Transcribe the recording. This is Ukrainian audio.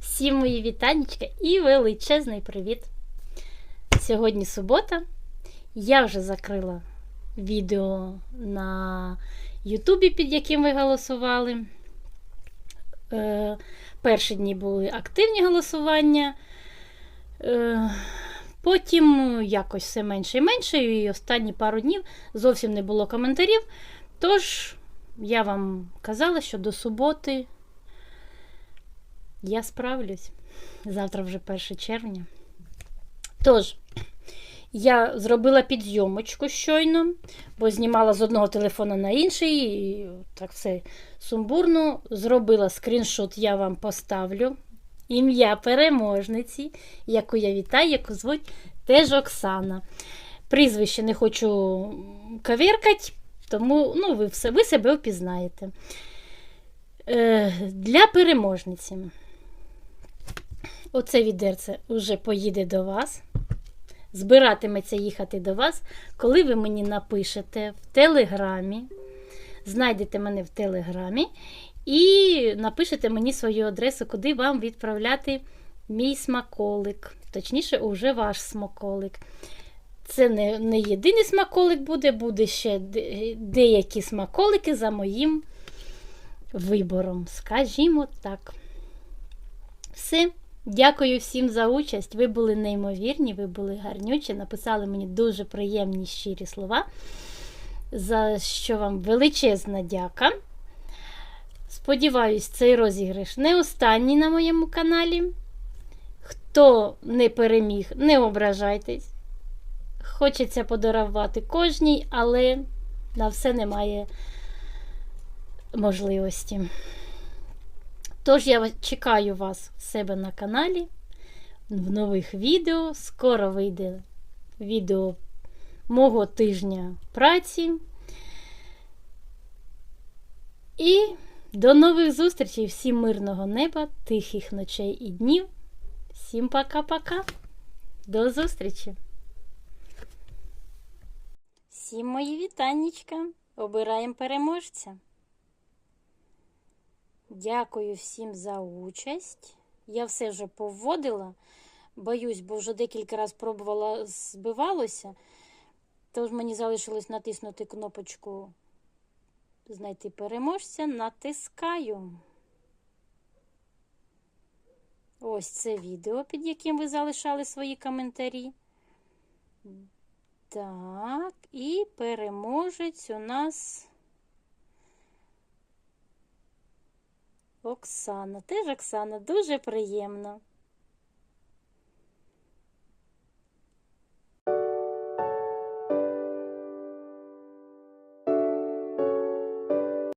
Всім мої вітанечка і величезний привіт! Сьогодні субота. Я вже закрила відео на Ютубі, під яким ви голосували. Е, перші дні були активні голосування. Е, потім якось все менше і менше, і останні пару днів зовсім не було коментарів. Тож, я вам казала, що до суботи я справлюсь. Завтра вже 1 червня. Тож, я зробила підйомочку щойно, бо знімала з одного телефона на інший, і так все сумбурно. Зробила скріншот, я вам поставлю. Ім'я переможниці, яку я вітаю, яку звуть теж Оксана. Прізвище не хочу кавіркати, тому ну, ви, все, ви себе впізнаєте. Е, для переможниці. Оце відерце вже поїде до вас. Збиратиметься їхати до вас, коли ви мені напишете в телеграмі, знайдете мене в телеграмі і напишете мені свою адресу, куди вам відправляти мій смаколик. Точніше, уже ваш смаколик. Це не, не єдиний смаколик буде, буде ще деякі смаколики за моїм вибором. Скажімо так. Все. Дякую всім за участь. Ви були неймовірні, ви були гарнючі, написали мені дуже приємні щирі слова, за що вам величезна дяка. Сподіваюсь, цей розіграш не останній на моєму каналі. Хто не переміг, не ображайтесь. Хочеться подарувати кожній, але на все немає можливості. Тож я чекаю вас в себе на каналі в нових відео. Скоро вийде відео мого тижня праці. І до нових зустрічей, всім мирного неба, тихих ночей і днів. Всім пока-пока. До зустрічі. Всім мої вітаннячка. Обираємо переможця. Дякую всім за участь. Я все вже повводила. Боюсь, бо вже декілька разів пробувала, збивалося. Тож мені залишилось натиснути кнопочку Знайти переможця. Натискаю. Ось це відео, під яким ви залишали свої коментарі. Так, і переможець у нас. Оксана. Теж Оксана, дуже приємно.